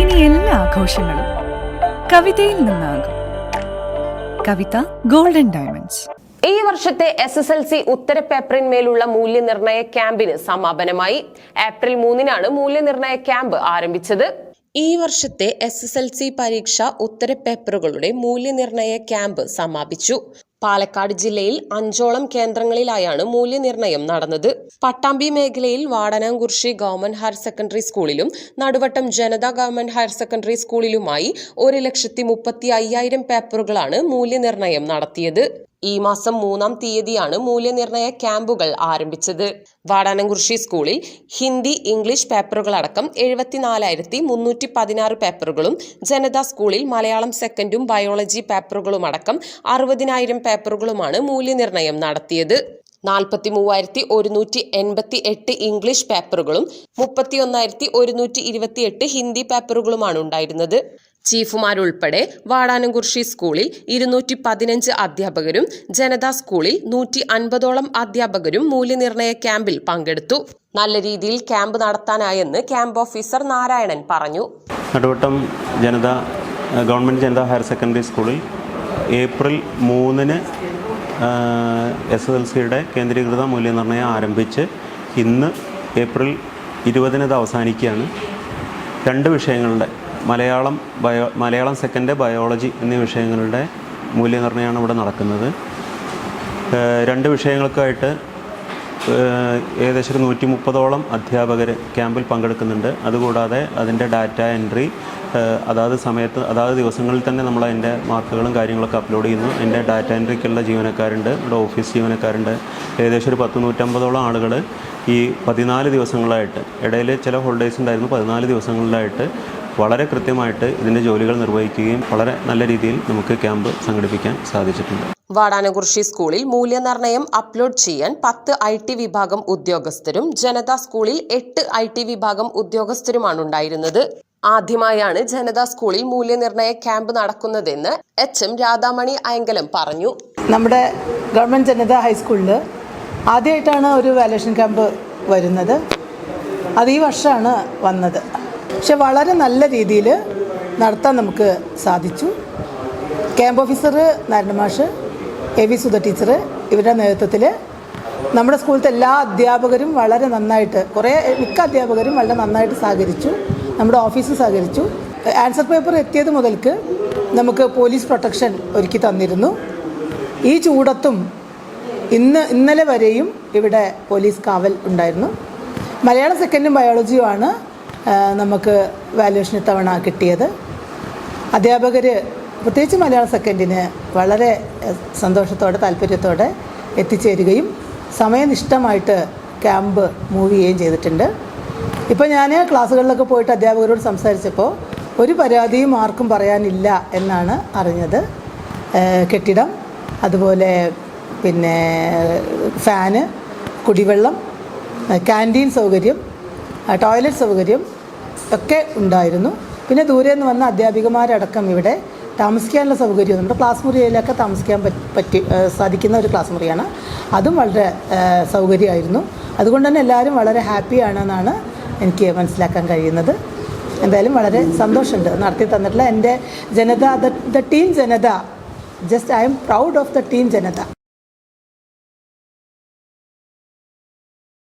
ഇനി എല്ലാ ആഘോഷങ്ങളും കവിതയിൽ നിന്നാകും. കവിത ഗോൾഡൻ ഡയമണ്ട്സ് ഈ വർഷത്തെ എസ് എസ് എൽ സി ഉത്തരപേപ്പറിന്മേലുള്ള മൂല്യനിർണയ ക്യാമ്പിന് സമാപനമായി. ഏപ്രിൽ മൂന്നിനാണ് മൂല്യനിർണയ ക്യാമ്പ് ആരംഭിച്ചത്. ഈ വർഷത്തെ എസ് എസ് എൽ സി പരീക്ഷ ഉത്തരപേപ്പറുകളുടെ മൂല്യനിർണയ ക്യാമ്പ് സമാപിച്ചു. പാലക്കാട് ജില്ലയിൽ അഞ്ചോളം കേന്ദ്രങ്ങളിലായാണ് മൂല്യനിർണയം നടന്നത്. പട്ടാമ്പി മേഖലയിൽ വാടനാംകുർശി ഗവൺമെന്റ് ഹയർ സെക്കൻഡറി സ്കൂളിലും Naduvattom Janatha government higher secondary സ്കൂളിലുമായി ഒരു ലക്ഷത്തി മുപ്പത്തി അയ്യായിരം പേപ്പറുകളാണ് മൂല്യനിർണയം നടത്തിയത്. ഈ മാസം മൂന്നാം തീയതിയാണ് മൂല്യനിർണയ ക്യാമ്പുകൾ ആരംഭിച്ചത്. വാടാനംകുറിശി സ്കൂളിൽ ഹിന്ദി ഇംഗ്ലീഷ് പേപ്പറുകളടക്കം എഴുപത്തിനാലായിരത്തി മുന്നൂറ്റി പതിനാറ് പേപ്പറുകളും ജനതാ സ്കൂളിൽ മലയാളം സെക്കൻഡും ബയോളജി പേപ്പറുകളുമടക്കം അറുപതിനായിരം പേപ്പറുകളുമാണ് മൂല്യനിർണയം നടത്തിയത്. നാൽപ്പത്തി മൂവായിരത്തി ഒരുന്നൂറ്റി എൺപത്തി എട്ട് ഇംഗ്ലീഷ് പേപ്പറുകളും മുപ്പത്തി ഒന്നായിരത്തി ഒരുന്നൂറ്റി ഇരുപത്തി എട്ട് ഹിന്ദി പേപ്പറുകളുമാണ് ഉണ്ടായിരുന്നത്. ചീഫുമാരുൾപ്പെടെ വാടാനംകുർഷി സ്കൂളിൽ ഇരുന്നൂറ്റി പതിനഞ്ച് അധ്യാപകരും ജനതാ സ്കൂളിൽ നൂറ്റി അൻപതോളം അധ്യാപകരും മൂല്യനിർണയ ക്യാമ്പിൽ പങ്കെടുത്തു. നല്ല രീതിയിൽ ക്യാമ്പ് നടത്താനായെന്ന് ക്യാമ്പ് ഓഫീസർ നാരായണൻ പറഞ്ഞു. Naduvattom Janatha government Janatha higher secondary സ്കൂളിൽ ഏപ്രിൽ മൂന്നിന് എസ് എസ് എൽ സിയുടെ കേന്ദ്രീകൃത മൂല്യനിർണയം ആരംഭിച്ച് ഇന്ന് ഏപ്രിൽ ഇരുപതിന് ഇത് അവസാനിക്കുകയാണ്. രണ്ട് വിഷയങ്ങളുടെ Malayalam bio Malayalam second biology എന്നീ വിഷയങ്ങളുടെ മൂല്യനിർണയമാണ് ഇവിടെ നടക്കുന്നത്. രണ്ട് വിഷയങ്ങൾക്കായിട്ട് ഏകദേശം ഒരു നൂറ്റി മുപ്പതോളം അധ്യാപകർ ക്യാമ്പിൽ പങ്കെടുക്കുന്നുണ്ട്. അതുകൂടാതെ അതിന്റെ ഡാറ്റ എൻട്രി അതാത് സമയത്ത് അതാത് ദിവസങ്ങളിൽ തന്നെ നമ്മൾ അതിന്റെ മാർക്കുകളും കാര്യങ്ങളൊക്കെ അപ്ലോഡ് ചെയ്യുന്നു. അതിന്റെ ഡാറ്റ എൻട്രിക്കുള്ള ജീവനക്കാരുണ്ട്. ഇവിടെ ഓഫീസ് ജീവനക്കാരുണ്ട്. ഏകദേശം ഒരു പത്ത് നൂറ്റമ്പതോളം ആളുകൾ ഈ പതിനാല് ദിവസങ്ങളായിട്ട് ഇടയിൽ ചില ഹോളിഡേയ്സ് ഉണ്ടായിരുന്നു. പതിനാല് ദിവസങ്ങളിലായിട്ട് വളരെ കൃത്യമായിട്ട് ഇതിന്റെ ജോലികൾ നിർവഹിക്കുകയും വളരെ നല്ല രീതിയിൽ നമുക്ക് ക്യാമ്പ് സംഘടിപ്പിക്കാൻ സാധിച്ചിട്ടുണ്ട്. വാടാനകുറിശി സ്കൂളിൽ മൂല്യനിർണയം അപ്ലോഡ് ചെയ്യാൻ പത്ത് ഐ ടി വിഭാഗം ഉദ്യോഗസ്ഥരും ജനതാ സ്കൂളിൽ എട്ട് ഐ ടി വിഭാഗം ഉദ്യോഗസ്ഥരുമാണ് ഉണ്ടായിരുന്നത്. ആദ്യമായാണ് ജനതാ സ്കൂളിൽ മൂല്യനിർണയ ക്യാമ്പ് നടക്കുന്നതെന്ന് എച്ച് എം രാധാമണി അയങ്കലം പറഞ്ഞു. നമ്മുടെ ഗവൺമെന്റ് ജനത ഹൈസ്കൂളിൽ ആദ്യമായിട്ടാണ് ഒരു വാലേഷൻ ക്യാമ്പ് വരുന്നത്. അത് ഈ വർഷമാണ് വന്നത്. പക്ഷെ വളരെ നല്ല രീതിയിൽ നടത്താൻ നമുക്ക് സാധിച്ചു. ക്യാമ്പ് ഓഫീസർ നാരായണ മാഷ് എ വി സുധ ടീച്ചർ ഇവരുടെ നേതൃത്വത്തിൽ നമ്മുടെ സ്കൂളിലത്തെ എല്ലാ അധ്യാപകരും വളരെ നന്നായിട്ട് കുറേ മിക്ക അധ്യാപകരും വളരെ നന്നായിട്ട് സഹകരിച്ചു നമ്മുടെ ഓഫീസ് സഹകരിച്ചു. ആൻസർ പേപ്പർ എത്തിയത് മുതൽക്ക് നമുക്ക് പോലീസ് പ്രൊട്ടക്ഷൻ ഒരുക്കി തന്നിരുന്നു. ഈ ചൂടത്തും ഇന്ന് ഇന്നലെ വരെയും ഇവിടെ പോലീസ് കാവൽ ഉണ്ടായിരുന്നു. മലയാളം സെക്കൻഡും ബയോളജിയുമാണ് നമുക്ക് വാല്യുവേഷൻ ഇത്തവണ കിട്ടിയത്. അധ്യാപകർ പ്രത്യേകിച്ച് മലയാള സെക്കൻഡിന് വളരെ സന്തോഷത്തോടെ താല്പര്യത്തോടെ എത്തിച്ചേരുകയും സമയനിഷ്ഠമായിട്ട് ക്യാമ്പ് മൂവ് ചെയ്യുകയും ചെയ്തിട്ടുണ്ട്. ഇപ്പോൾ ഞാൻ ക്ലാസ്സുകളിലൊക്കെ പോയിട്ട് അധ്യാപകരോട് സംസാരിച്ചപ്പോൾ ഒരു പരാതിയും ആർക്കും പറയാനില്ല എന്നാണ് അറിഞ്ഞത്. കെട്ടിടം അതുപോലെ പിന്നെ ഫാന് കുടിവെള്ളം ക്യാന്റീൻ സൗകര്യം ടോയ്ലറ്റ് സൗകര്യം ഒക്കെ ഉണ്ടായിരുന്നു. പിന്നെ ദൂരെ നിന്ന് വന്ന അധ്യാപികമാരടക്കം ഇവിടെ താമസിക്കാനുള്ള സൗകര്യം നമ്മുടെ ക്ലാസ് മുറിയിലൊക്കെ താമസിക്കാൻ പറ്റി സാധിക്കുന്ന ഒരു ക്ലാസ് മുറിയാണ്. അതും വളരെ സൗകര്യമായിരുന്നു. അതുകൊണ്ട് തന്നെ എല്ലാവരും വളരെ ഹാപ്പിയാണെന്നാണ് എനിക്ക് മനസ്സിലാക്കാൻ കഴിയുന്നത്. എന്തായാലും വളരെ സന്തോഷമുണ്ട്. നടത്തി തന്നിട്ടുള്ള എന്റെ Janatha the team Janatha. Just I am proud of the team Janatha.